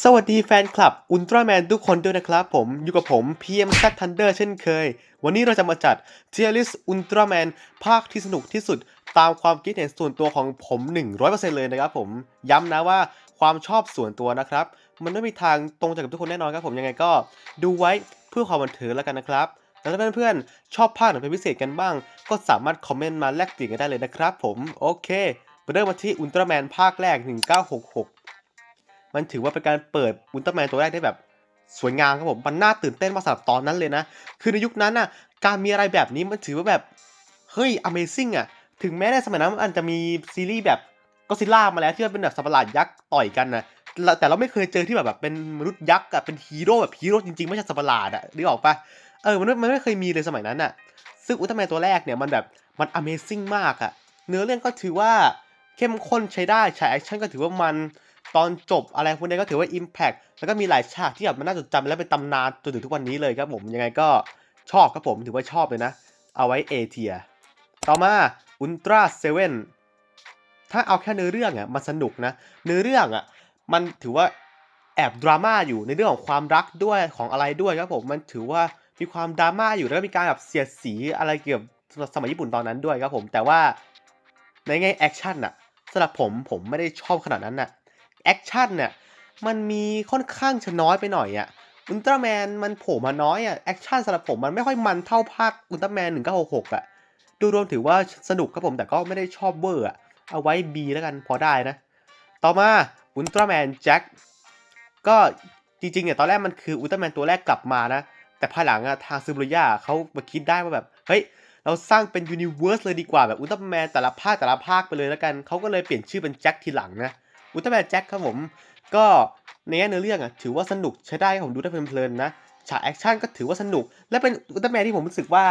สวัสดีแฟนคลับอุลตร้าแมนทุกคนด้วยนะครับผม อยู่กับผม PMZ Thunder เช่นเคย วันนี้เราจะมาจัด Tier List Ultraman ภาคที่สนุกที่สุด ตามความคิดเห็นส่วนตัวของผม 100%เลยนะครับผม ย้ำนะว่าความชอบส่วนตัวนะครับ มันไม่มีทางตรงจากทุกคนแน่นอนครับผมยังไงก็ ดูไว้เพื่อความบันเทิงแล้วกันนะครับแล้วถ้าเพื่อนๆชอบภาคไหนเป็นพิเศษกันบ้าง ก็สามารถคอมเมนต์มาแลกเปลี่ยนกันได้เลยนะครับผมโอเคเริ่มมาที่อุลตร้าแมนภาคแรก 1966 มันถือว่าเป็นการเปิดอุลตร้าแมนตัวแรกได้แบบสวยงามครับผม มันน่าตื่นเต้นมากสำหรับตอนนั้นเลยนะ คือในยุคนั้นน่ะ การมีอะไรแบบนี้มันถือว่าแบบ เฮ้ย Amazing อะ ถึงแม้ในสมัยนั้นมันจะมีซีรีส์แบบก็ซิล่ามาแล้วที่มันเป็นแบบสัตว์ประหลาดยักษ์ต่อยกันนะแต่เราไม่เคยเจอที่แบบแบบเป็นมนุษย์ยักษ์อะ เป็นฮีโร่แบบฮีโร่จริงๆ ไม่ใช่สัตว์ประหลาดอะนึกออกปะเออ มันไม่มันไม่เคยมีเลยสมัยนั้นอะ ซึ่งอุลตร้าแมนตัวแรกเนี่ยมันแบบมัน Amazing มากอะ เนื้อเรื่องก็ถือว่าเข้มข้นใช้ได้ฉากแอคชั่นก็ถือว่ามัน ตอนจบอะไรพวกนี้ก็ถือว่า Impact แล้วก็มีหลายฉากที่แบบมันน่าจดจำและเป็นตำนานจนถึงทุกวันนี้เลยครับผมยังไงก็ชอบครับผมถือว่าชอบเลยนะ เอาไว้ A เทียต่อมา Ultra 7ถ้าเอาแค่เนื้อเรื่องอะมันสนุกนะ เนื้อเรื่องอะมันถือว่าแอบดราม่าอยู่ในเรื่องของความรักด้วยของอะไรด้วยครับผมมันถือว่ามีความดราม่าอยู่แล้วก็มีการแบบเสียดสีอะไรเกี่ยวกับสมัยญี่ปุ่นตอนนั้นด้วยครับผมแต่ว่าในแง่แอคชั่นอะสำหรับผมผมไม่ได้ชอบขนาดนั้นน่ะ แอคชั่นเนี่ยมันมีค่อนข้างจะน้อยไปหน่อยอะอุลตร้าแมนมันโผล่มาน้อยอะแอคชั่นสำหรับผมมันไม่ค่อยมันเท่าภาคอุลตร้าแมน1966อะดูรวมถือว่าสนุกครับผมแต่ก็ไม่ได้ชอบเวอร์อะเอาไว้ B แล้วกันพอได้นะ ต่อมาอุลตร้าแมนแจ็คก็จริงๆเนี่ยตอนแรกมันคืออุลตร้าแมนตัวแรกกลับมานะ แต่ภายหลังอะทางซูบรุย่าเขามาคิดได้ว่าแบบ เฮ้ย เราสร้างเป็นยูนิเวอร์สเลยดีกว่าแบบอุลตร้าแมนแต่ละภาคแต่ละภาคไปเลยแล้วกันเขาก็เลยเปลี่ยนชื่อเป็นแจ็คทีหลังนะ อุลตร้าแมนแจ็คครับผม ก็ในแง่เนื้อเรื่องอะถือว่าสนุกใช้ได้ผมดูได้เพลินๆนะฉากแอคชั่นก็ถือว่าสนุก และเป็นอุลตร้าแมนที่ผมรู้สึกว่า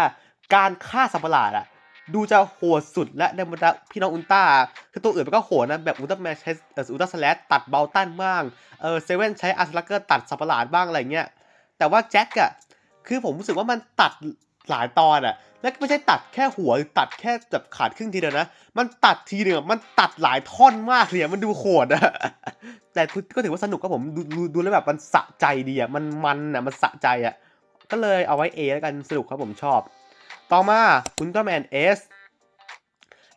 การฆ่าสัตว์ประหลาดอะดูจะโหดสุดและในบรรดาพี่น้องอุลตร้าคือตัวอื่นมันก็โหดนะ แบบอุลตร้าแมนใช้อุลตร้าสแลชตัดเบลตันบ้างเออเซเว่นใช้อาร์สลักเกอร์ตัดสัตว์ประหลาดบ้างอะไรเงี้ยแต่ว่าแจ็คอะคือผมรู้สึกว่ามันตัด หลายตอนอะแล้วก็ไม่ใช่ตัดแค่หัวตัดแค่แบบขาดครึ่งทีเดียวนะ มันตัดทีเดียวมันตัดหลายท่อนมากเลยอะมันดูโหดอะแต่ก็ถือว่าสนุกครับผมดูดูดูแล้วแบบมันสะใจดีอะมันมันอะมันสะใจอะก็เลยเอาไว้ A แล้วกันสนุกครับผมชอบ ต่อมาอุลตร้าแมนเอส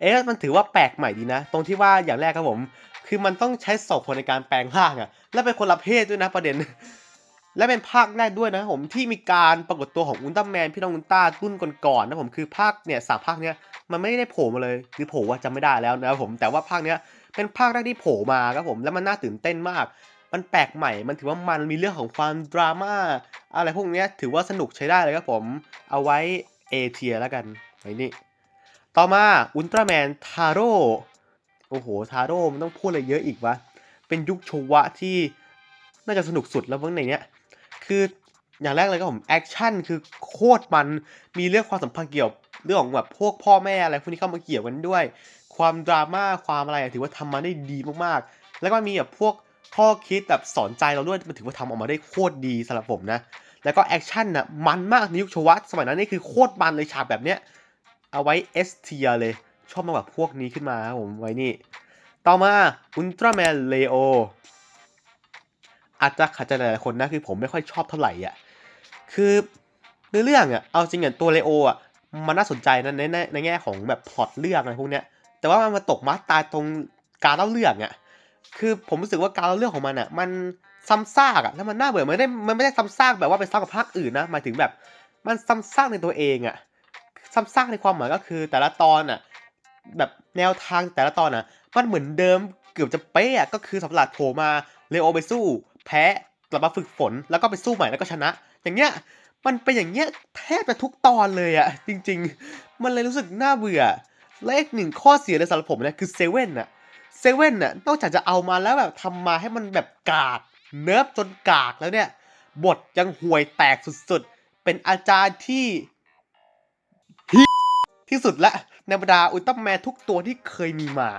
เอสมันถือว่าแปลกใหม่ดีนะ ตรงที่ว่าอย่างแรกครับผม คือมันต้องใช้สองคนในการแปลงร่างอะและเป็นคนละเพศด้วยนะประเด็น และเป็นภาคแรกด้วยนะครับผมที่มีการปรากฏตัวของอุลตร้าแมนพี่น้องอุลตร้ารุ่นก่อนๆนะผมคือภาคเนี่ยสามภาคเนี้ยมันไม่ได้โผล่มาเลยหรือโผล่ว่าจำไม่ได้แล้วนะครับผมแต่ว่าภาคเนี้ยเป็นภาคแรกที่โผล่มาครับผมแล้วมันน่าตื่นเต้นมาก มันแปลกใหม่ มันถือว่ามันมีเรื่องของความดราม่าอะไรพวกเนี้ยถือว่าสนุกใช้ได้เลยครับผมเอาไว้ A เทียแล้วกันไว้นี่ต่อมาอุลตร้าแมนทาโร่โอ้โหทาโร่มันต้องพูดอะไรเยอะอีกวะเป็นยุคโชวะที่น่าจะสนุกสุดแล้วมั้งในเนี้ย คืออย่างแรกเลยก็ผมแอคชั่นคือโคตรมันมีเรื่องความสัมพันธ์เกี่ยวเรื่องของแบบพวกพ่อแม่อะไรพวกนี้เข้ามาเกี่ยวกันด้วย ความดราม่าความอะไรถือว่าทำมาได้ดีมากๆ แล้วก็มีแบบพวกข้อคิดแบบสอนใจเราด้วยมันถือว่าทำออกมาได้โคตรดีสำหรับผมนะแล้วก็แอคชั่นน่ะมันมากในยุคโชวะสมัยนั้นนี่คือโคตรมันเลยฉากแบบเนี้ยเอาไว้ S เทียเลย ชอบมาแบบพวกนี้ขึ้นมาครับผมไว้นี่ ต่อมาอุลตร้าแมนเลโอ อาจจะขัดใจหลายๆคนนะคือผมไม่ค่อยชอบเท่าไหร่อะคือเรื่องอะเอาจริงอะตัวเลโออะมันน่าสนใจนะในในในแง่ของแบบพล็อตเรื่องอะไรพวกเนี้ยแต่ว่ามันมาตกมาตายตรงการเล่าเรื่องอะคือผมรู้สึกว่าการเล่าเรื่องของมันอะมันซ้ำซากอะแล้วมันน่าเบื่อมันไม่ได้มันไม่ได้ซ้ำซากแบบว่าไปซ้ำกับภาคอื่นนะหมายถึงแบบ มันซ้ำซากในตัวเองอะซ้ำซากในความหมายก็คือแต่ละตอนอะแบบแนวทางแต่ละตอนอะมันเหมือนเดิมเกือบจะเป๊ะอะก็คือสัตว์ประหลาดโผลมาเลโอไปสู้ แพ้กลับมาฝึกฝนแล้วก็ไปสู้ใหม่แล้วก็ชนะ อย่างเงี้ยมันเป็นอย่างเงี้ยแทบจะทุกตอนเลยอะจริง ๆ มันเลยรู้สึกน่าเบื่อและอีกหนึ่งข้อเสียเลยสำหรับผมเนี่ยคือเซเว่นอะเซเว่นอะนอกจากจะเอามาแล้วแบบทำมาให้มันแบบกากเนิร์ฟจนกากแล้วเนี่ย บทยังห่วยแตกสุดๆ เป็นอาจารย์ที่ที่สุดละในบรรดาอุลตร้าแมนทุกตัวที่เคยมีมา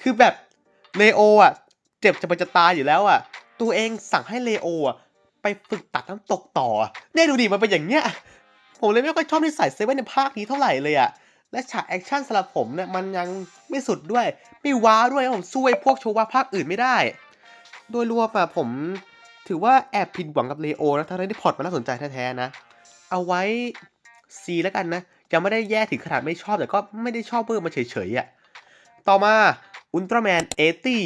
คือแบบเลโออะ เจ็บจะไปจะตายอยู่แล้วอะ ตัวเองสั่งให้เลโออะไปฝึกตัดน้ำตกต่อ เนี่ยดูดิมันเป็นอย่างเงี้ย ผมเลยไม่ค่อยชอบนิสัยเซเว่นในภาคนี้เท่าไหร่เลยอะ และฉากแอคชั่นสำหรับผมเนี่ยมันยังไม่สุดด้วย ไม่ว้าวด้วยผมสู้ไอ้พวกโชว์ว่าภาคอื่นไม่ได้ โดยรวมอะผมถือว่าแอบผิดหวังกับเลโอนะทั้งที่พล็อตมันน่าสนใจแท้ๆนะ เอาไว้ C แล้วกันนะยังไม่ได้แย่ถึงขนาดไม่ชอบแต่ก็ไม่ได้ชอบเบอร์มาเฉยๆอะต่อมาอุลตร้าแมนเอตี้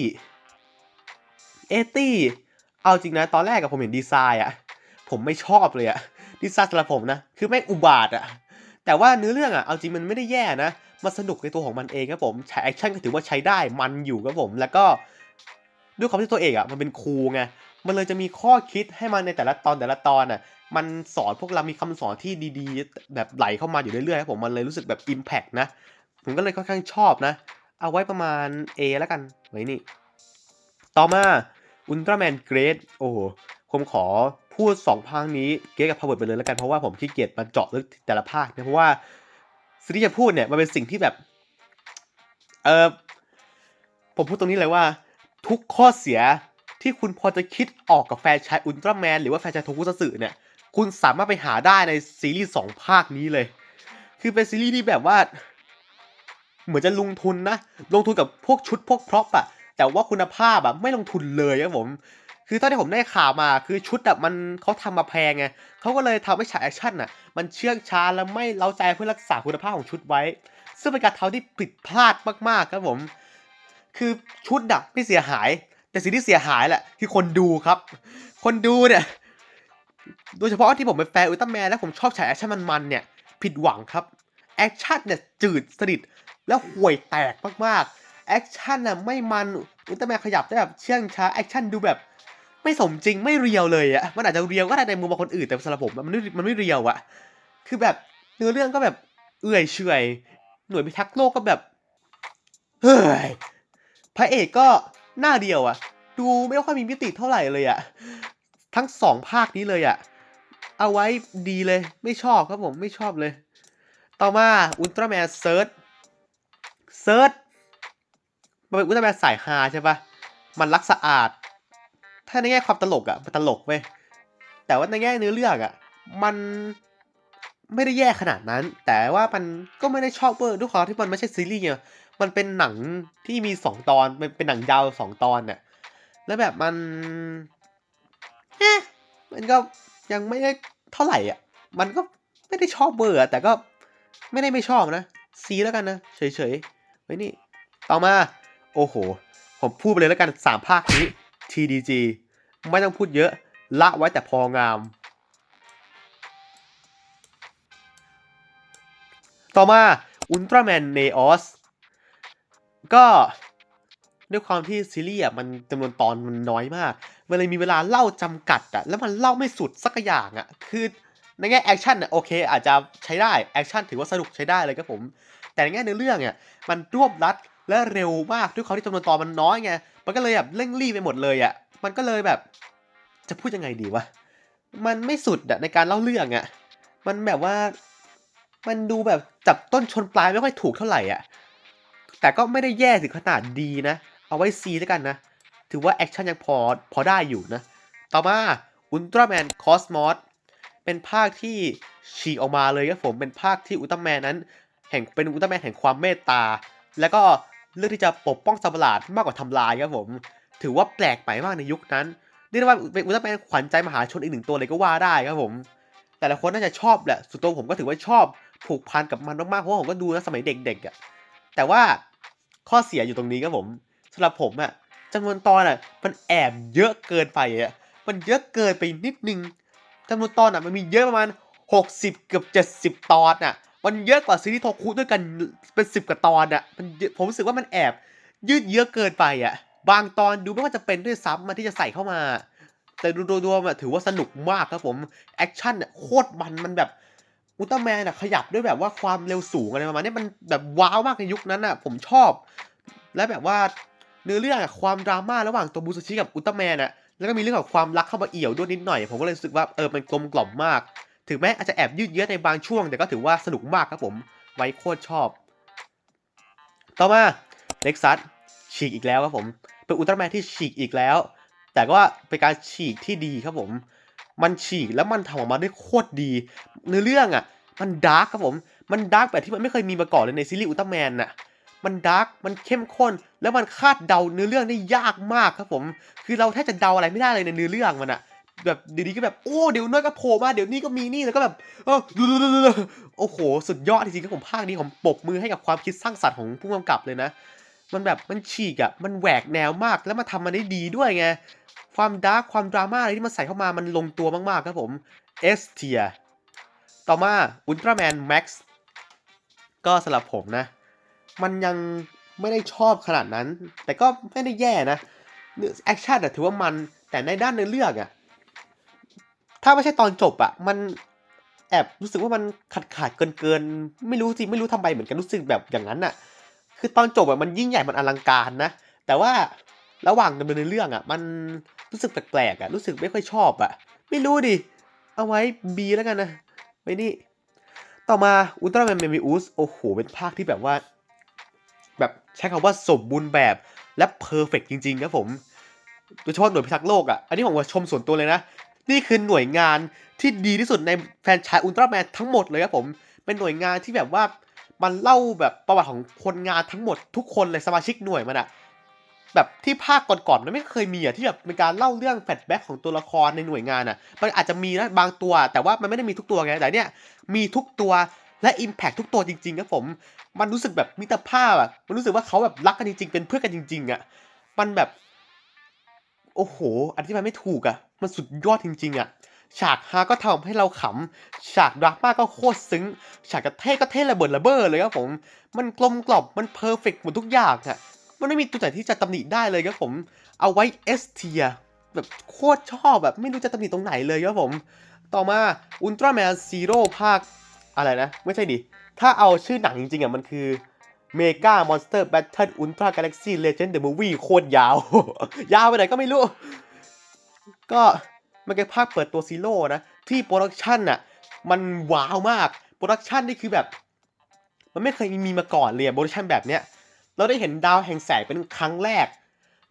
ตี้เอาจริงนะ ตอนแรกกับผมเห็นดีไซน์อะผมไม่ชอบเลยอะดีไซน์สำหรับผมนะ คือแม่งอุบาทอะแต่ว่าเนื้อเรื่องอะเอาจริงมันไม่ได้แย่นะ มันสนุกในตัวของมันเองครับผมใช้แอคชั่นก็ถือว่าใช้ได้มันอยู่ครับผม แล้วก็ด้วยความที่ตัวเอกอะมันเป็นครูไงมันเลยจะมีข้อคิดให้มันในแต่ละตอนแต่ละตอนอะมันสอนพวกเรามีคำสอนที่ดีๆ แบบไหลเข้ามาอยู่เรื่อยๆครับผมมันเลยรู้สึกแบบ Impact นะ ผมก็เลยค่อนข้างชอบนะ เอาไว้ประมาณ A แล้วกันไว้นี่ ต่อมา Ultraman Great โอ้โหผมขอพูดสองภาคนี้เกกับพาวเวิร์ดไปเลยแล้วกัน เพราะว่าผมขี้เกียจมาเจาะลึกแต่ละภาคนะเพราะว่าสิ่งที่จะพูดเนี่ยมันเป็นสิ่งที่แบบเออผมพูดตรงนี้เลยว่า ทุกข้อเสียที่คุณพอจะคิดออกกับแฟนชายอุลตร้าแมนหรือว่าแฟนชายโทคุซัตสึเนี่ย คุณสามารถไปหาได้ในซีรีส์สองภาคนี้เลย คือเป็นซีรีส์ที่แบบว่า เหมือนจะลงทุนนะ ลงทุนกับพวกชุดพวกพร็อพอะ แต่ว่าคุณภาพอะไม่ลงทุนเลยครับผม คือตอนที่ผมได้ข่าวมาคือชุดอะมันเขาทำมาแพงไงเขาก็เลยทำให้ฉากแอคชั่นอะมันเชื่องช้าและไม่เล้าใจเพื่อรักษาคุณภาพของชุดไว้ ซึ่งเป็นการเทำที่ผิดพลาดมากๆครับผม คือชุดดับไม่เสียหาย แต่สิ่งที่เสียหายแหละคือคนดูครับ คนดูเนี่ยโดยเฉพาะที่ผมเป็นแฟนอุลตร้าแมนและผมชอบฉากแอคชั่นมันๆเนี่ยผิดหวังครับแอคชั่นเนี่ยจืดสนิทแล้วห่วยแตกมากๆ แอคชั่นน่ะไม่มันอุลตร้าแมนขยับได้แบบเชื่องช้าแอคชั่นดูแบบไม่สมจริงไม่เรียวเลยอะมันอาจจะเรียวก็ได้ในมุมมองคนอื่นแต่สำหรับผมมันไม่มันไม่เรียวอะคือแบบเนื้อเรื่องก็แบบเอื่อยเฉอยหน่วยพิทักษ์โลกก็แบบเฮ้ยพระเอกก็หน้าเดียวอะดูไม่ค่อยมีมิติเท่าไหร่เลยอะทั้งสองภาคนี้เลยอะเอาไว้ดีเลย ไม่ชอบครับผมไม่ชอบเลย ต่อมาอุลตร้าแมนเซิร์ชเซิร์ช มันเป็นอุลตร้าแมนสายฮาใช่ปะมันรักสะอาด ถ้าในแง่ความตลกอะมันตลกเว้ยแต่ว่าในแง่เนื้อเรื่องอะมันไม่ได้แย่ขนาดนั้น แต่ว่ามันก็ไม่ได้ชอบเวอร์ด้วยความที่มันไม่ใช่ซีรีส์ไงมันเป็นหนังที่มีสองตอนเป็นเป็นหนังยาวสองตอนเนี่ยแล้วแบบมันเอ๊ะมันก็ยังไม่ได้เท่าไหร่อะ มันก็ไม่ได้ชอบเบอร์อแต่ก็ไม่ได้ไม่ชอบนะ ซีแล้วกันนะ เฉยๆไว้นี่ ต่อมา โอ้โห ผมพูดไปเลยแล้วกันสามภาคนี้ TDG ไม่ต้องพูดเยอะ ละไว้แต่พองาม ต่อมาอุลตร้าแมนเนออสก็ด้วยความที่ซีรีส์อะมันจำนวนตอนมันน้อยมาก มันเลยมีเวลาเล่าจำกัดอะแล้วมันเล่าไม่สุดสักอย่างอะ คือในแง่แอคชั่นอะโอเค อาจจะใช้ได้แอคชั่นถือว่าสนุกใช้ได้เลยครับผม แต่ในแง่เนื้อเรื่องเนี่ยมันรวบรัด และเร็วมากด้วยความที่จำนวนตอนมันน้อยไง มันก็เลยแบบเร่งรีบไปหมดเลยอะ มันก็เลยแบบ จะพูดยังไงดีวะ มันไม่สุดอะในการเล่าเรื่องอะ มันแบบว่า มันดูแบบจับต้นชนปลายไม่ค่อยถูกเท่าไหร่อะ แต่ก็ไม่ได้แย่ถึงขนาดดีนะ เอาไว้ซีแล้วกันนะ ถือว่าแอคชั่นยังพอพอได้อยู่นะ ต่อมาอุลตร้าแมนคอสมอสเป็นภาคที่ฉีกออกมาเลยครับผม เป็นภาคที่อุลตร้าแมนนั้น แห่งเป็นอุลตร้าแมนแห่งความเมตตา แล้วก็ เลือกที่จะปกป้องสัตว์ประหลาดมากกว่าทำลายครับผม ถือว่าแปลกใหม่มากในยุคนั้นเรียกว่าเป็นอุลตร้าแมนขวัญใจมหาชนอีกหนึ่งตัวเลยก็ว่าได้ครับผม แต่ละคนน่าจะชอบแหละส่วนตัวผมก็ถือว่าชอบผูกพันกับมันมากๆเพราะว่าผมก็ดูนะสมัยเด็กๆอะแต่ว่าข้อเสียอยู่ตรงนี้ครับผมสำหรับผมอะจำนวนตอนอะมันแอบเยอะเกินไปอะมันเยอะเกินไปนิดนึงจำนวนตอนอะมันมีเยอะประมาณ 60 เกือบ70 ตอนอะ มันเยอะกว่าซีรีส์โทคุด้วยกันเป็น10กว่าตอนอะมันเยอะผมรู้สึกว่ามันแอบ ยืดเยอะเกินไปอะบางตอนดูไม่ว่าจะเป็นด้วยซ้ำมาที่จะใส่เข้ามา แต่ดูรวมๆถือว่าสนุกมากครับผมแอคชั่นเนี่ยโคตรมันมันแบบอุลตร้าแมนอะขยับด้วยแบบว่าความเร็วสูงอะไรประมาณนี้มันแบบว้าวมากในยุคนั้นอะผมชอบ และแบบว่าเนื้อเรื่องอะความดราม่าระหว่างตัวบูซชิกับอุลตร้าแมนอะแล้วก็มีเรื่องของความรักเข้ามาเอี่ยวด้วยนิดหน่อย ผมก็เลยรู้สึกว่าเออมันกลมกล่อมมาก ถึงแม้อาจจะแอบยืดเยื้อในบางช่วง แต่ก็ถือว่าสนุกมากครับผม ไว้โคตรชอบ ต่อมาเล็กซัสฉีกอีกแล้วครับผม เป็นอุลตร้าแมนที่ฉีกอีกแล้ว แต่ก็ว่าเป็นการฉีกที่ดีครับผม มันฉีกแล้วมันทำออกมาได้โคตรดีเนื้อเรื่องอะมันดาร์กครับผม มันดาร์กแบบที่มันไม่เคยมีมาก่อนเลยในซีรีส์อุลตร้าแมนน่ะมันดาร์ก มันเข้มข้น แล้วมันคาดเดาเนื้อเรื่องได้ยากมากครับผม คือเราแทบจะเดาอะไรไม่ได้เลยในเนื้อเรื่องมันอะ แบบเดี๋ยวนี้ก็แบบโอ้เดี๋ยวน้อยก็โผล่มาเดี๋ยวนี้ก็มีนี่แล้วก็แบบเออโอ้โหสุดยอดจริงๆครับผมภาคนี้ผมปรบมือให้กับความคิดสร้างสรรค์ของผู้กำกับเลยนะ มันแบบมันฉีกอะมันแหวกแนวมากแล้วมาทำมันได้ดีด้วยไงความดาร์กความดราม่าอะไรที่มันใส่เข้ามามันลงตัวมากๆครับผม S tier ต่อมาอุลตร้าแมนแม็กซ์ก็สำหรับผมนะ มันยังไม่ได้ชอบขนาดนั้น แต่ก็ไม่ได้แย่นะแอคชั่นอะถือว่ามันแต่ในด้านเนื้อเรื่องอะ ถ้าไม่ใช่ตอนจบอะมันแอบรู้สึกว่ามันขาดขาดเกินเกินๆไม่รู้สิไม่รู้ทำไมเหมือนกันรู้สึกแบบอย่างนั้นอะคือตอนจบอะมันยิ่งใหญ่มันอลังการนะ แต่ว่าระหว่างดำเนินในเรื่องอะมันรู้สึกแปลกๆอะรู้สึกไม่ค่อยชอบอะไม่รู้ดิเอาไว้ B แล้วกันนะไว้นี่ต่อมาอุลตร้าแมนเมมิอุสโอ้โหเป็นภาคที่แบบว่า แบบใช้คำว่าสมบูรณ์แบบและเพอร์เฟกจริงๆครับผมโดยเฉพาะหน่วยพิทักษ์โลกอะ่ะอันนี้ผมว่าชมส่วนตัวเลยนะ นี่คือหน่วยงานที่ดีที่สุดในแฟรนชายอุลตร้าแมนทั้งหมดเลยครับผม เป็นหน่วยงานที่แบบว่ามันเล่าแบบประวัติของคนงานทั้งหมดทุกคนเลยสมาชิกหน่วยมันอะแบบที่ภาคก่อนๆมันไม่เคยมีอะที่แบบเป็นการเล่าเรื่องแฟลชแบ็กของตัวละครในหน่วยงานอะมันอาจจะมีนะบางตัว แต่ว่ามันไม่ได้มีทุกตัวไงแต่เนี่ยมีทุกตัวและ Impact ทุกตัวจริงๆครับผม มันรู้สึกแบบมิตรภาพอะมันรู้สึกว่าเขาแบบรักกันจริงๆ เป็นเพื่อนกันจริงๆอะมันแบบ โอ้โห อธิบายไม่ถูกอะมันสุดยอดจริง ๆอะฉากฮาก็ทำให้เราขำ ฉากดราม่าก็โคตรซึ้ง ฉากกระเทศก็เท่ระเบิดระเบ้อเลยครับผม มันกลมกล่อม มันเพอร์เฟกต์หมดทุกอย่างอะมันไม่มีตัวไหนที่จะตำหนิได้เลยครับผม เอาไว้ S tier แบบโคตรชอบแบบไม่รู้จะตำหนิตรงไหนเลยครับผม ต่อมาอุลตร้าแมนซีโร่ภาคอะไรนะ ไม่ใช่ดิ ถ้าเอาชื่อหนังจริงๆอะมันคือ เมกามอนสเตอร์แบทเทิลอุลตร้ากาแล็กซี่เลเจนด์เดอะมูวี่โคตรยาว ยาวไปไหนก็ไม่รู้ ก็มันเป็นภาคเปิดตัวซีโร่นะ ที่โปรดักชันอะ มันว้าวมาก โปรดักชันนี่คือแบบ มันไม่เคยมีมาก่อนเลยโปรดักชันแบบเนี้ย เราได้เห็นดาวแห่งแสงเป็นครั้งแรก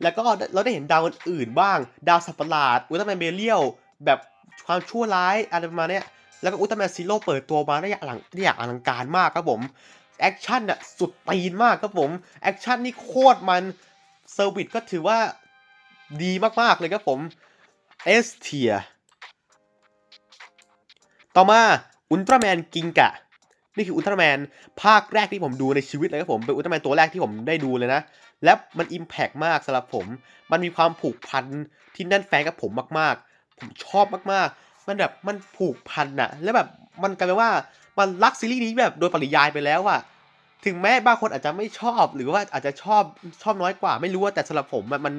แล้วก็เราได้เห็นดาวอื่นๆบ้าง ดาวสัปหลาด อุลตร้าแมนเบเรียลแบบความชั่วร้ายอะไรประมาณเนี้ยแล้วก็อุลตร้าแมนซีโร่เปิดตัวมาได้อย่างอลังได้อย่างอลังการมากครับผม แอคชั่นอะสุดตีนมากครับผมแอคชั่นนี่โคตรมันเซอร์วิสก็ถือว่าดีมากๆเลยครับผม S tier ต่อมาอุลตร้าแมนกิงกะ นี่คืออุลตร้าแมนภาคแรกที่ผมดูในชีวิตเลยครับผม เป็นอุลตร้าแมนตัวแรกที่ผมได้ดูเลยนะ และมันอิมแพกมากสำหรับผม มันมีความผูกพันที่แน่นแฟ้งกับผมมากๆ ผมชอบมากๆ มันแบบมันผูกพันอะแล้วแบบมันกลายเป็นว่า มันรักซีรีส์นี้แบบโดยปริยายไปแล้วอะถึงแม้บางคนอาจจะไม่ชอบ หรือว่าอาจจะชอบชอบน้อยกว่าไม่รู้ว่าแต่สำหรับผมมัน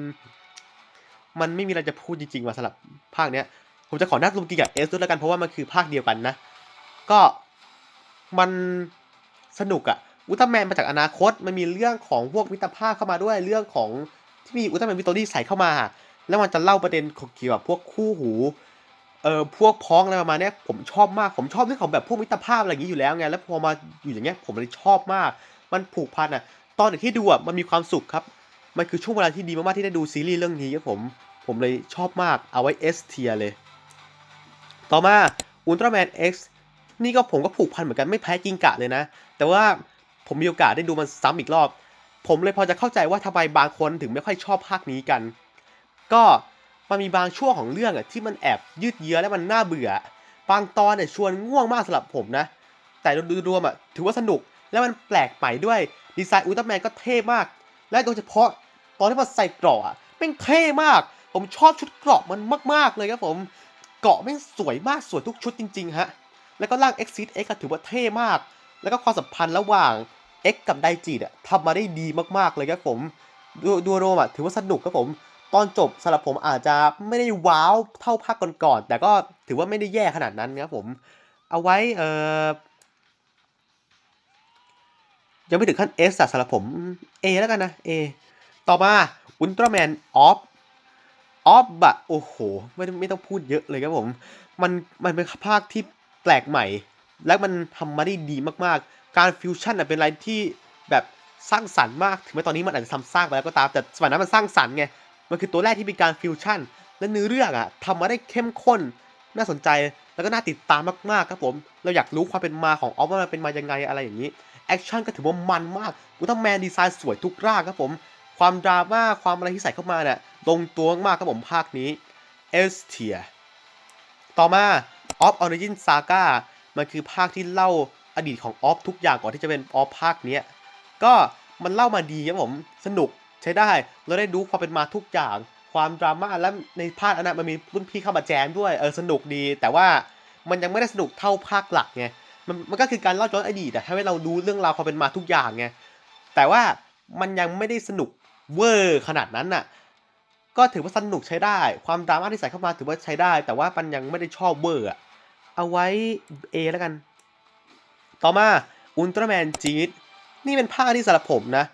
มันไม่มีอะไรจะพูดจริงๆว่าสำหรับภาคเนี้ย ผมจะขอนัดรวมกินกับเอสด้วยแล้วกันเพราะว่ามันคือภาคเดียวกันนะ ก็มันสนุกอะอุลตร้าแมนมาจากอนาคตมันมีเรื่องของพวกมิตรภาพเข้ามาด้วยเรื่องของที่มีอุลตร้าแมนวิตอรี่ใส่เข้ามา แล้วมันจะเล่าประเด็นของเกี่ยวกับพวกคู่หู เออพวกพ้องอะไรประมาณนี้ผมชอบมากผมชอบเรื่องของแบบพวกมิตรภาพอะไรอย่างนี้อยู่แล้วไงแล้วพอมาอยู่อย่างเงี้ยผมเลยชอบมาก มันผูกพันอะ ตอนที่ดูอะมันมีความสุขครับ มันคือช่วงเวลาที่ดีมากๆที่ได้ดูซีรีส์เรื่องนี้ครับผมผมเลยชอบมากเอาไว้ S tier เลย ต่อมา Ultraman X นี่ก็ผมก็ผูกพันเหมือนกันไม่แพ้กิงกะเลยนะ แต่ว่าผมมีโอกาสได้ดูมันซ้ำอีกรอบ ผมเลยพอจะเข้าใจว่าทำไมบางคนถึงไม่ค่อยชอบภาคนี้กัน ก็ มันมีบางช่วงของเรื่องอะที่มันแอบยืดเยื้อและมันน่าเบื่อ บางตอนเนี่ยชวนง่วงมากสำหรับผมนะ แต่โดยรวมอะถือว่าสนุกและมันแปลกใหม่ด้วยดีไซน์อุลตร้าแมนก็เท่มาก และโดยเฉพาะตอนที่มันใส่เกราะอะเป็นเท่มาก ผมชอบชุดเกราะมันมาก ๆ เลยครับผม เกราะแม่งสวยมากสวยทุกชุดจริง ๆ ฮะ แล้วก็ร่าง Exit X ก็ถือว่าเท่มาก แล้วก็ความสัมพันธ์ระหว่าง X กับไดจิอะทำมาได้ดีมากๆเลยครับผมดูดูโรมอะถือว่าสนุกครับผม ตอนจบสำหรับผมอาจจะไม่ได้ว้าวเท่าภาคก่อนๆแต่ก็ถือว่าไม่ได้แย่ขนาดนั้นครับผมเอาไว้เออยังไม่ถึงขั้น S อะสำหรับผม A แล้วกันนะ A ต่อมาอุลตร้าแมนออฟออฟบะโอ้โห ไม่ไม่ต้องพูดเยอะเลยครับผม มันมันเป็นภาคที่แปลกใหม่ และมันทำมาได้ดีมากๆ การฟิวชั่นเป็นอะไรที่แบบสร้างสรรค์มาก ถึงแม้ตอนนี้มันอาจจะซ้ำซากไปแล้วก็ตาม แต่สมัยนั้นมันสร้างสรรค์ไง มันคือตัวแรกที่มีการฟิวชั่น และเนื้อเรื่องอะทำมาได้เข้มข้น น่าสนใจแล้วก็น่าติดตามมากๆครับผม เราอยากรู้ความเป็นมาของออฟว่ามันเป็นมายังไงอะไรอย่างนี้แอคชั่นก็ถือว่ามันมากอุลตร้าแมนดีไซน์สวยทุกร่างครับผม ความดราม่าความอะไรที่ใส่เข้ามาเนี่ยลงตัวมากครับผมภาคนี้ S tier ต่อมา Off Origin Saga มันคือภาคที่เล่าอดีตของออฟทุกอย่างก่อนที่จะเป็นออฟภาคเนี้ยก็มันเล่ามาดีครับผมสนุก ใช้ได้เราได้รู้ความเป็นมาทุกอย่าง ความดราม่าและในภาคอันนั้นมันมีรุ่นพี่เข้ามาแจมด้วยเออสนุกดี แต่ว่ามันยังไม่ได้สนุกเท่าภาคหลักไงมันมันก็คือการเล่าย้อนอดีตแต่ให้เรารู้เรื่องราวความเป็นมาทุกอย่างไงแต่ว่ามันยังไม่ได้สนุกเวอร์ขนาดนั้นน่ะก็ถือว่าสนุกใช้ได้ ความดราม่าที่ใส่เข้ามาถือว่าใช้ได้ แต่ว่ามันยังไม่ได้ชอบเวอร์อะเอาไว้ A แล้วกัน ต่อมาอุลตร้าแมนจีดนี่เป็นภาคที่สำหรับผมนะ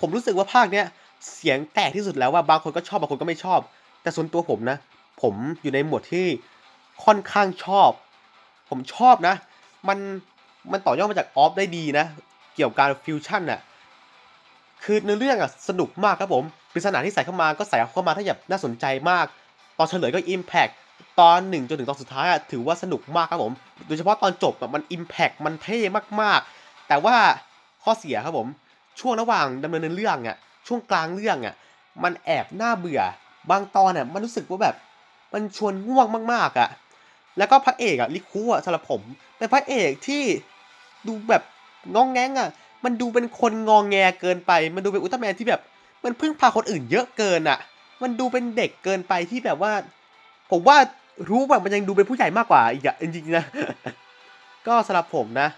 ผมรู้สึกว่าภาคเนี้ย เสียงแตกที่สุดแล้วว่าบางคนก็ชอบบางคนก็ไม่ชอบ แต่ส่วนตัวผมนะ ผมอยู่ในหมวดที่ค่อนข้างชอบ ผมชอบนะ มันมันต่อยอดมาจากออฟได้ดีนะ เกี่ยวกับการฟิวชั่นน่ะคือในอเรื่องอะสนุกมากครับผมปริศนาที่ใส่เข้ามาก็ใส่เข้ามาถ้าแบบน่าสนใจมาก ตอนเฉลยก็ Impact ตอนหนึ่งจนถึงตอนสุดท้ายอะถือว่าสนุกมากครับผม โดยเฉพาะตอนจบอะมัน Impact มันเท่มากๆ แต่ว่าข้อเสียครับผม ช่วงระหว่างดำเนินเรื่องอะ ช่วงกลางเรื่องอะมันแอบน่าเบื่อ บางตอนอะมันรู้สึกว่าแบบ มันชวนง่วงมากๆอะแล้วก็พระเอกอะลิคุอะสำหรับผมเป็นพระเอกที่ดูแบบงองแงงอะมันดูเป็นคนงองแงเกินไป มันดูเป็นอุลตร้าแมนที่แบบ มันพึ่งพาคนอื่นเยอะเกินอะมันดูเป็นเด็กเกินไปที่แบบว่า ผมว่ารู้แบบมันยังดูเป็นผู้ใหญ่มากกว่าอีกอะจริงๆนะ ก็สำหรับผมนะ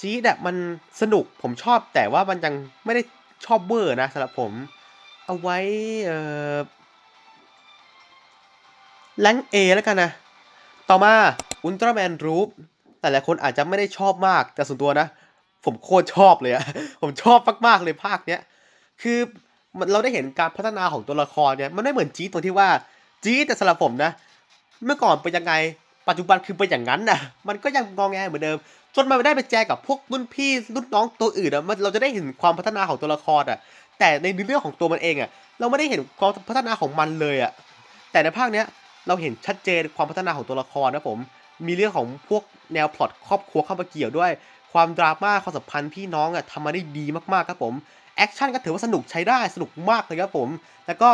จี๊ดอะมันสนุกผมชอบแต่ว่ามันยังไม่ได้ ชอบเวอร์นะสำหรับผม เอาไว้เอ่อแรงเอแล้วกันนะ ต่อมาอุลตร้าแมนรูปแต่หลายคนอาจจะไม่ได้ชอบมากแต่ส่วนตัวนะ ผมโคตรชอบเลยอะผมชอบมากๆเลยภาคเนี้ย คือเราได้เห็นการพัฒนาของตัวละครเนี่ยมันไม่เหมือนจีตรงที่ว่าจีแต่สำหรับผมนะ เมื่อก่อนเป็นยังไงปัจจุบันคือเป็นอย่างนั้นนะมันก็ยังงองแงเหมือนเดิม จนมันไม่ได้ไปแจกับพวกรุ่นพี่รุ่นน้องตัวอื่นอะมันเราจะได้เห็นความพัฒนาของตัวละครอะแต่ในเรื่องของตัวมันเองอะเราไม่ได้เห็นความพัฒนาของมันเลยอะแต่ในภาคเนี้ยเราเห็นชัดเจนความพัฒนาของตัวละครนะผม มีเรื่องของพวกแนวพล็อตครอบครัวเข้ามาเกี่ยวด้วย ความดราม่าความสัมพันธ์พี่น้องอะทำมาได้ดีมากๆครับผม แอคชั่นก็ถือว่าสนุกใช้ได้สนุกมากเลยครับผม แล้วก็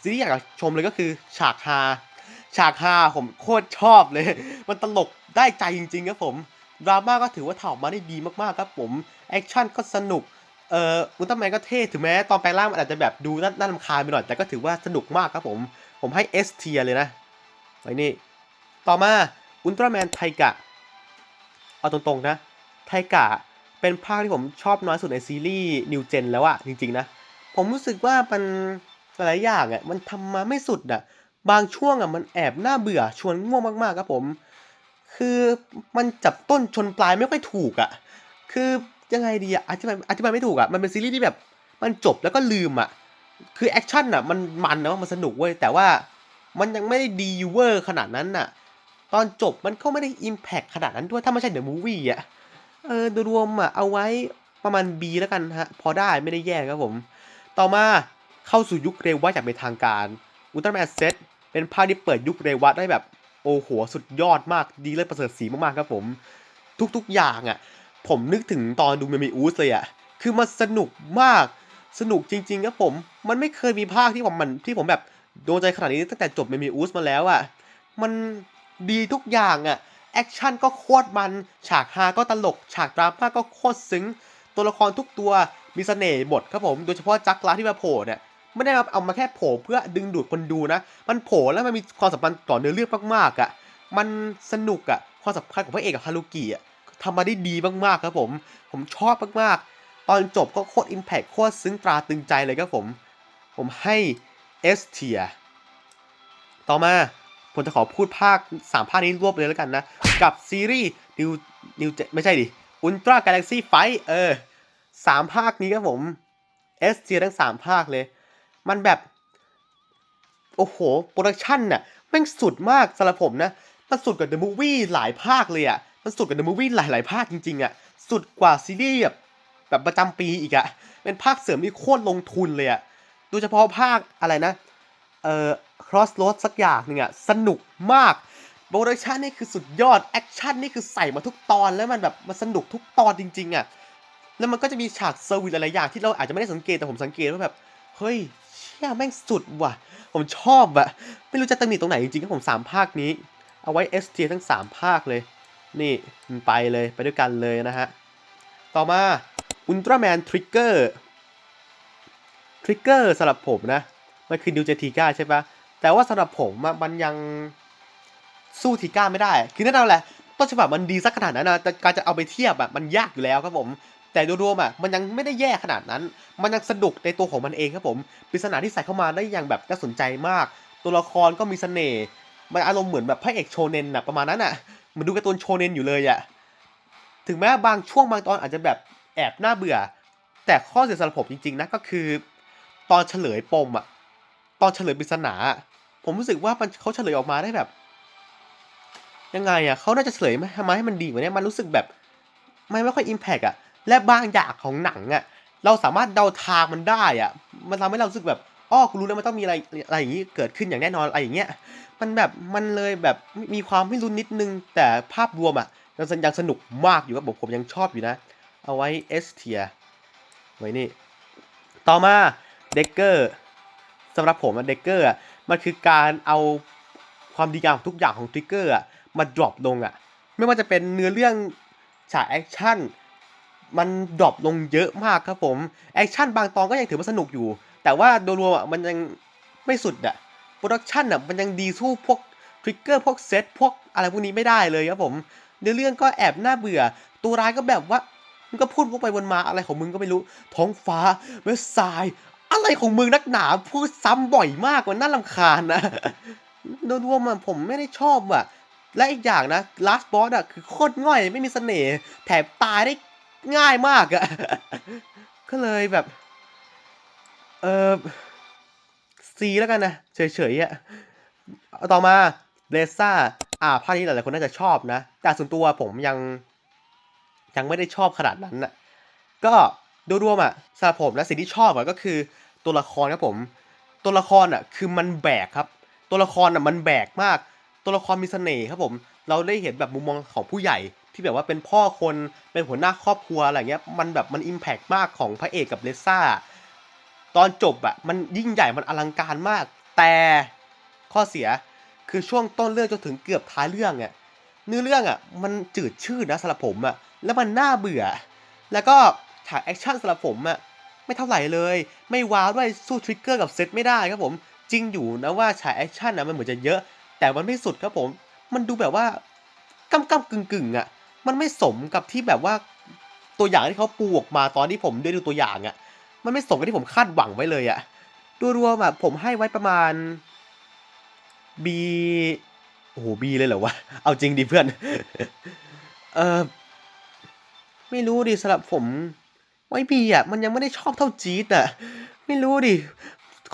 สิ่งที่อยากชมเลยก็คือฉากฮา ฉากฮาผมโคตรชอบเลย มันตลกได้ใจจริงๆครับผม ดราม่าก็ถือว่าถ่ายออกมาได้ดีมากๆครับผมแอคชั่นก็สนุกเอ่ออุลตร้าแมนก็เท่ถึงแม้ตอนแปลงร่างมันอาจจะแบบดูน่าน่ารำคาญไปหน่อยแต่ก็ถือว่าสนุกมากครับผมผมให้ S เทียเลยนะไว้นี่ต่อมาอุลตร้าแมนไทกะเอาตรงๆนะไทกะเป็นภาคที่ผมชอบน้อยสุดในซีรีส์นิวเจนแล้วอะจริงๆนะผมรู้สึกว่ามันหลายอย่างอะมันทำมาไม่สุดอะบางช่วงอะมันแอบน่าเบื่อชวนง่วงมากๆครับผม คือมันจับต้นชนปลายไม่ค่อยถูกอะคือยังไงดีอะอธิบายอธิบายไม่ถูกอะมันเป็นซีรีส์ที่แบบมันจบแล้วก็ลืมอะคือแอคชั่นอะมันมันนะมันสนุกเว้ย แต่ว่ามันยังไม่ได้ดีเวอร์ขนาดนั้นน่ะ ตอนจบมันก็ไม่ได้อิมแพคขนาดนั้นด้วย ถ้าไม่ใช่เดอะมูวี่อะ เออโดยรวมอะเอาไว้ประมาณ B แล้วกันฮะ พอได้ไม่ได้แย่ครับผม ต่อมาเข้าสู่ยุคเรวะอย่างเป็นทางการอุลตร้าแมนเซตเป็นภาคที่เปิดยุคเรวะได้แบบ โอ้โหสุดยอดมากดีเลยประเสริฐสีมากๆครับผม ทุกๆอย่างอะ ผมนึกถึงตอนดูเมมิอูสเลยอะ คือมันสนุกมากสนุกจริงๆครับผม มันไม่เคยมีภาคที่ผมมันที่ผมแบบโดนใจขนาดนี้ตั้งแต่จบเมมิอูสมาแล้วอะ มันดีทุกอย่างอะแอคชั่นก็โคตรมัน ฉากฮาก็ตลก ฉากดราม่าก็โคตรซึ้ง ตัวละครทุกตัวมีเสน่ห์หมดครับผม โดยเฉพาะจักรลาที่มาโผล่เนี่ย ไม่ได้มาเอามาแค่โผล่เพื่อดึงดูดคนดูนะ มันโผล่แล้วมันมีความสัมพันธ์ต่อเนื้อเรื่องมากๆอะ่ะ มันสนุกอะ่ะ ความสัมพันธ์ของพระเอกกับฮารุกิอะทำมาได้ดีมากๆครับผม ผมชอบมากๆ ตอนจบก็โคตรอิมแพคโคตรซึ้งตราตึงใจเลยครับผม ผมให้ S tier ต่อมาผมจะขอพูดภาค 3 ภาคนี้รวบเลยแล้วกันนะ กับซีรีส์ New New ไม่ใช่ดิ Ultra Galaxy Fight เออสามภาคนี้ครับผม S เทียทั้ง 3 ภาคเลย มันแบบ โอ้โห โปรดักชั่นน่ะแม่งสุดมากสำหรับผมนะ มันสุดกว่า The Movie หลายภาคเลยอะ มันสุดกว่า The Movie หลายหลายๆภาคจริงๆอะ สุดกว่าซีรีส์แบบแบบประจำปีอีกอะ เป็นภาคเสริมที่โคตรลงทุนเลยอะ โดยเฉพาะภาคอะไรนะ เอ่อ crossroad สักอย่างหนึ่งอะสนุกมาก โปรดักชันนี่คือสุดยอด แอคชั่นนี่คือใส่มาทุกตอนแล้วมันแบบมันสนุกทุกตอนจริงๆอะแล้วมันก็จะมีฉากเซอร์วิสหลายอย่างที่เราอาจจะไม่ได้สังเกตแต่ผมสังเกตว่าแบบ เฮ้ย ยแม่งสุดว่ะ ผมชอบอะไม่รู้จะตำหนิตรงไหนจริงๆครับผมสามภาคนี้ เอาไว้เอสทีทั้งสามภาคเลย นี่มันไปเลยไปด้วยกันเลยนะฮะ ต่อมาอุลตร้าแมนทริกเกอร์ทริกเกอร์สำหรับผมนะ มันคือดิวเจทีก้าใช่ปะแต่ว่าสำหรับผมมันยังสู้ทีก้าไม่ได้ คือแน่นอนแหละต้นฉบับมันดีสักขนาดนั้นนะแต่การจะเอาไปเทียบอะมันยากอยู่แล้วครับผม แต่โดยรวมอะมันยังไม่ได้แย่ขนาดนั้น มันยังสนุกในตัวของมันเองครับผมปริศนาที่ใส่เข้ามาได้อย่างแบบน่าสนใจมาก ตัวละครก็มีเสน่ห์มันอารมณ์เหมือนแบบพระเอกโชเนนอะประมาณนั้นอะเหมือนดูการ์ตูนโชเนนอยู่เลยอะถึงแม้บางช่วงบางตอนอาจจะแบบแอบน่าเบื่อ แต่ข้อเสียสำหรับผมจริงๆนะก็คือ ตอนเฉลยปมอะตอนเฉลยปริศนาผมรู้สึกว่ามันเขาเฉลยออกมาได้แบบ ยังไงอะเขาน่าจะเฉลยทำไมให้มันดีกว่านี้มันรู้สึกแบบ ไม่ไม่ค่อยอิมแพกอะ และบางอย่างของหนังอะเราสามารถเดาทางมันได้อะมันทำให้เรารู้สึกแบบอ้อกูรู้แล้วมันต้องมีอะไรอะไรอย่างนี้เกิดขึ้นอย่างแน่นอนอะไรอย่างเงี้ยมันแบบมันเลยแบบมีความไม่รุนนิดนึงแต่ภาพรวมอะยังสยังสนุกมากอยู่ครับผมผมยังชอบอยู่นะ เอาไว้เอสเทียไว้นี่ ต่อมาเด็กเกอร์สำหรับผมอะเด็กเกอร์อะมันคือการเอาความดีงามของทุกอย่างของทริกเกอร์อะมาดรอปลงอะไม่ว่าจะเป็นเนื้อเรื่องฉากแอคชั่น มันดรอปลงเยอะมากครับผมแอคชั่นบางตอนก็ยังถือว่าสนุกอยู่ แต่ว่าโดยรวมอะมันยังไม่สุดอะโปรดักชันอะมันยังดีสู้พวกทริกเกอร์พวกเซตพวกอะไรพวกนี้ไม่ได้เลยครับผมเนื้อเรื่องก็แอบน่าเบื่อ ตัวร้ายก็แบบว่ามึงก็พูดวกไปวนมาอะไรของมึงก็ไม่รู้ ท้องฟ้าเวสไซด์อะไรของมึงนักหนาพูดซ้ำบ่อยมากมันน่ารำคาญนะโดยรวมอะผมไม่ได้ชอบอะและอีกอย่างนะ last boss อะคือโคตรง่อยไม่มีเสน่ห์แถมตายได้ ง่ายมากอะก็เลยแบบ เออซีแล้วกันนะ เฉยๆอะต่อมาเลซ่า อ่าภาคนี้หลายๆคนน่าจะชอบนะ แต่ส่วนตัวผมยัง ยังไม่ได้ชอบขนาดนั้นน่ะก็ดยรวมอะสำหรับผมและสิ่งที่ชอบอะก็คือตัวละครครับผม ตัวละครอะคือมันแบกครับ ตัวละครอะมันแบกมาก ตัวละครมีเสน่ห์ครับผม เราได้เห็นแบบมุมมองของผู้ใหญ่ ที่แบบว่าเป็นพ่อคนเป็นหัวหน้าครอบครัวอะไรเงี้ยมันแบบมันอิมแพกมากของพระเอกกับเลซ่าตอนจบอะมันยิ่งใหญ่มันอลังการมาก แต่ข้อเสียคือช่วงต้นเรื่องจนถึงเกือบท้ายเรื่องอะเนื้อเรื่องอะมันจืดชืดนะสำหรับผมอะแล้วมันน่าเบื่อ แล้วก็ฉากแอคชั่นสำหรับผมอะไม่เท่าไหร่เลย ไม่ว้าวด้วยสู้ทริกเกอร์กับเซตไม่ได้ครับผมจริงอยู่นะว่าฉากแอคชั่นนะมันเหมือนจะเยอะ แต่มันไม่สุดครับผม มันดูแบบว่ากำกำกึ่งกึ่งอะ มันไม่สมกับที่แบบว่าตัวอย่างที่เขาปูออกมาตอนที่ผมได้ดูตัวอย่างอะมันไม่สมกับที่ผมคาดหวังไว้เลยอะโดยรวมอะผมให้ไว้ประมาณ B โอ้โห B เลยเหรอวะ เอาจริงดิเพื่อน เออไม่รู้ดิสำหรับผมไว้ B อะ มันยังไม่ได้ชอบเท่าจี๊ดอะ ไม่รู้ดิ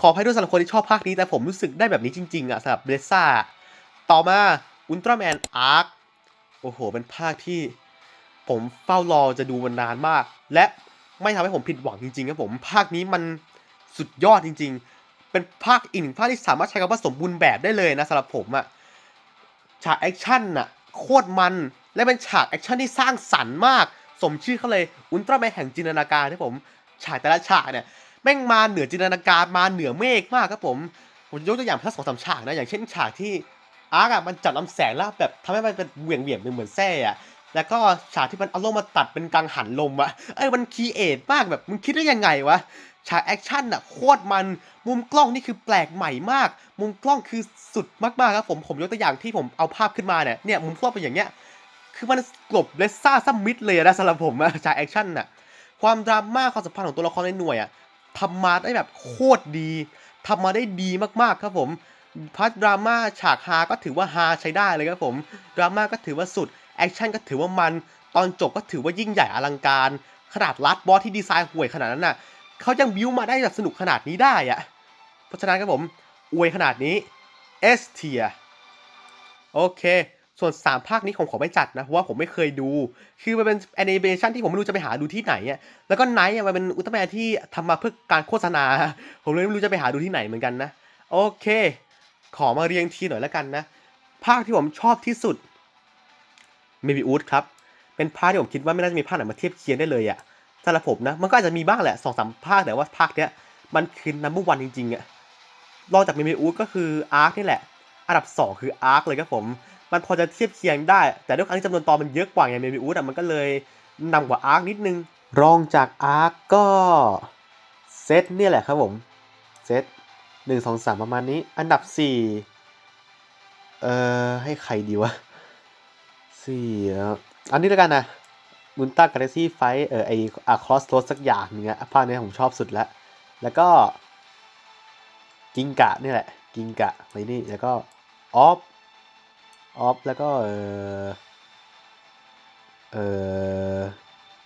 ขออภัยด้วยสำหรับคนที่ชอบภาคนี้ แต่ผมรู้สึกได้แบบนี้จริง ๆ อะสำหรับเบรซ่า ต่อมาอุลตร้าแมนอาร์ค โอ้โห เป็นภาคที่ผมเฝ้ารอจะดูมันนานมาก และไม่ทำให้ผมผิดหวังจริงๆครับผม ภาคนี้มันสุดยอดจริง ๆ เป็นภาคอีกหนึ่งภาคที่สามารถใช้คำว่าสมบูรณ์แบบได้เลยนะสำหรับผมอะฉากแอคชั่นน่ะโคตรมันและเป็นฉากแอคชั่นที่สร้างสรรค์มาก สมชื่อเขาเลยอุลตร้าแมนแห่งจินตนาการที่ผมฉากแต่ละฉากเนี่ยแม่งมาเหนือจินตนาการมาเหนือเมฆมากครับผมผมยกตัวอย่างแค่สองสามฉากนะอย่างเช่นฉากที่ อาร์กอะมันจับลำแสงแล้วแบบทำให้มันเป็นเหวี่ยงเหวี่ยงเป็นเหมือนแส้อะแล้วก็ฉากที่มันเอาลงมาตัดเป็นกังหันลมอะเอ้ยมันคีเอทมากแบบมึงคิดได้ยังไงวะฉากแอคชั่นอะโคตรมันมุมกล้องนี่คือแปลกใหม่มาก มุมกล้องคือสุดมากๆครับผมผมยกตัวอย่างที่ผมเอาภาพขึ้นมาเนี่ยเนี่ยมุมกล้องเป็นอย่างเงี้ยคือมันกลบเลซ่าซัมมิดเลยนะสำหรับผมอะฉากแอคชั่นอะความดราม่าความสัมพันธ์ของตัวละครในหน่วยอะทำมาได้แบบโคตรดีทำมาได้ดีมากๆครับผม พาร์ทดราม่าฉากฮาก็ถือว่าฮาใช้ได้เลยครับผมดราม่าก็ถือว่าสุดแอคชั่นก็ถือว่ามัน ตอนจบก็ถือว่ายิ่งใหญ่อลังการขนาดลัดบอสที่ดีไซน์ห่วยขนาดนั้นน่ะเขายังบิวมาได้แบบสนุกขนาดนี้ได้อะเพราะฉะนั้นครับผมอวยขนาดนี้ S tier โอเค ส่วน 3 ภาคนี้ผมขอไม่จัดนะ เพราะว่าผมไม่เคยดู คือมันเป็นแอนิเมชันที่ผมไม่รู้จะไปหาดูที่ไหนอะแล้วก็ไนท์มันเป็นอุลตร้าแมนที่ทำมาเพื่อการโฆษณา ผมเลยไม่รู้จะไปหาดูที่ไหนเหมือนกันนะ โอเค ขอมาเรียงทีหน่อยแล้วกันนะ ภาคที่ผมชอบที่สุดเมบิอูดครับ เป็นภาคที่ผมคิดว่าไม่น่าจะมีภาคไหนมาเทียบเคียงได้เลยอะสำหรับผมนะ มันก็อาจจะมีบ้างแหละสองสามภาคแต่ว่าภาคเนี้ยมันคือนัมเบอร์วันจริงๆอะรองจากเมเมอูดก็คืออาร์คนี่แหละ อันดับ 2 คืออาร์คเลยครับผม มันพอจะเทียบเคียงได้ แต่ด้วยความที่จำนวนตอนมันเยอะกว่าไงเมเมอูดอะมันก็เลยนำกว่าอาร์คนิดนึง รองจากอาร์คก็เซตเนี่ยแหละครับผม เซต หนึ่งสองสามประมาณนี้ อันดับสี่เอ่อ ให้ใครดีวะสี่อันนี้แล้วกันนะมุนต้ากาแล็กซี่ไฟเออไออะครอสโรสสักอย่างนึงอะภาคนี้ผมชอบสุดแล้วแล้วก็ กิงกะนี่แหละ กิงกะไว้นี่ แล้วก็ออฟออฟแล้วก็เออเออ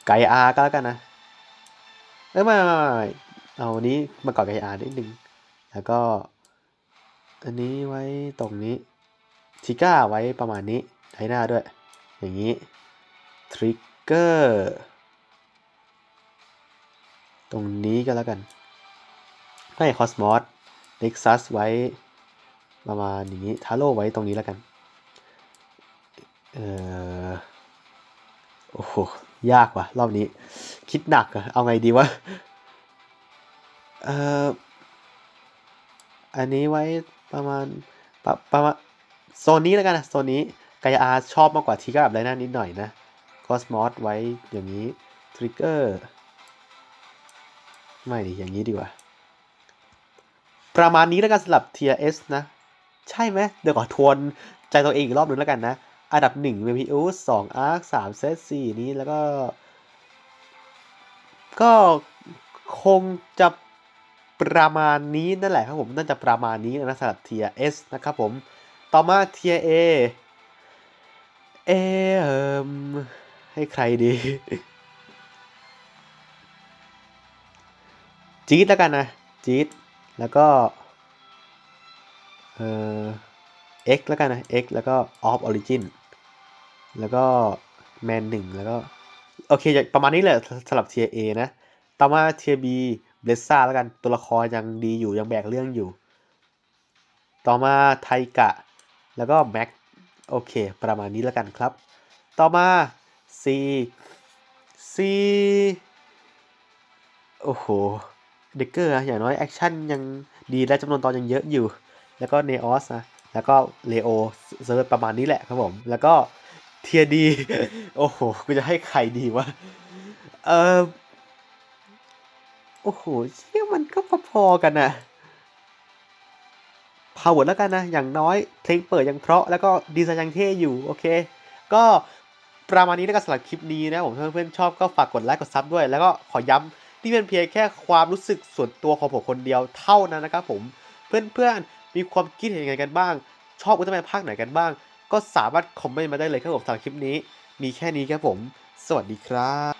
ไกอาก็แล้วกันนะเอ้ยไม่ไม่ไม่เอาอันนี้มาก่อนไกอานิดนึง แล้วก็อันนี้ไว้ตรงนี้ทิก้าไว้ประมาณนี้ไทหน้าด้วย อย่างนี้ทริกเกอร์ตรงนี้ก็แล้วกันให้คอสมอสเน็กซัสไว้ประมาณนี้ทาโร่ไว้ตรงนี้แล้วกัน เออโอ้โห ยากว่ะ รอบนี้ คิดหนักอะเอาไงดีวะ เออ อันนี้ไว้ประมาณปะประมาณโซนนี้แล้วกันนะโซนนี้กายอาชอบมากกว่าทีก็แบบไรหน้านิดหน่อยนะคอสมอสไว้อย่างนี้ทริกเกอร์ไม่ดิอย่างนี้ดีกว่า ประมาณนี้แล้วกันสำหรับ Tier S นะ ใช่ไหมเดี๋ยวขอทวนใจตัวเองอีกรอบหนึงแล้วกันนะ อันดับ1 m p u 2 Arc 3 Set 4นี้แล้วก็ ก็คงจะ ประมาณนี้นั่นแหละครับผมน่าจะประมาณนี้นะสำหรับ Tier S นะครับผมต่อมา Tier A เอเอิมให้ใครดีจี๊ดแล้วกันนะจี๊ดแล้วก็เอ่อ X แล้วกันนะ X แล้วก็ Off Origin แล้วก็ Man 1 แล้วก็ โอเคประมาณนี้แหละสำหรับ Tier A นะ ต่อมา Tier B b l e s s a แล้วกันตัวละครยังดีอยู่ยังแบกเรื่องอยู่ ต่อมาไทกะ แล้วก็แม็กโอเค ประมาณนี้แล้วกันครับ ต่อมา C C โอ้โห เด็กเกอร์อย่างน้อยแอคชั่นยังดีและจำนวนตอนยังเยอะอยู่ แล้วก็เนออสนะ แล้วก็เลโอเซิร์ฟประมาณนี้แหละครับผม แล้วก็เทียดี โอ้โห กูจะให้ใครดีวะ เออ โอ้โหเชี่ยมันก็พอๆกันนะพาวเวิร์แล้วกันนะ อย่างน้อยเพลงเปิดยังเพราะแล้วก็ดีไซน์ยังเท่อยู่ โอเค ก็ประมาณนี้แล้วกันสำหรับคลิปนี้นะ ผมถ้าเพื่อนๆชอบก็ฝากกดไลค์กดซับด้วย แล้วก็ขอย้ำที่เป็นเพียงแค่ความรู้สึกส่วนตัวของผมคนเดียวเท่านั้นนะครับผม เพื่อนๆมีความคิดเห็นยังไงกันบ้าง ชอบอุลตร้าแมนภาคไหนกันบ้าง ก็สามารถคอมเมนต์มาได้เลยครับผมสำหรับคลิปนี้ มีแค่นี้ครับผม สวัสดีครับ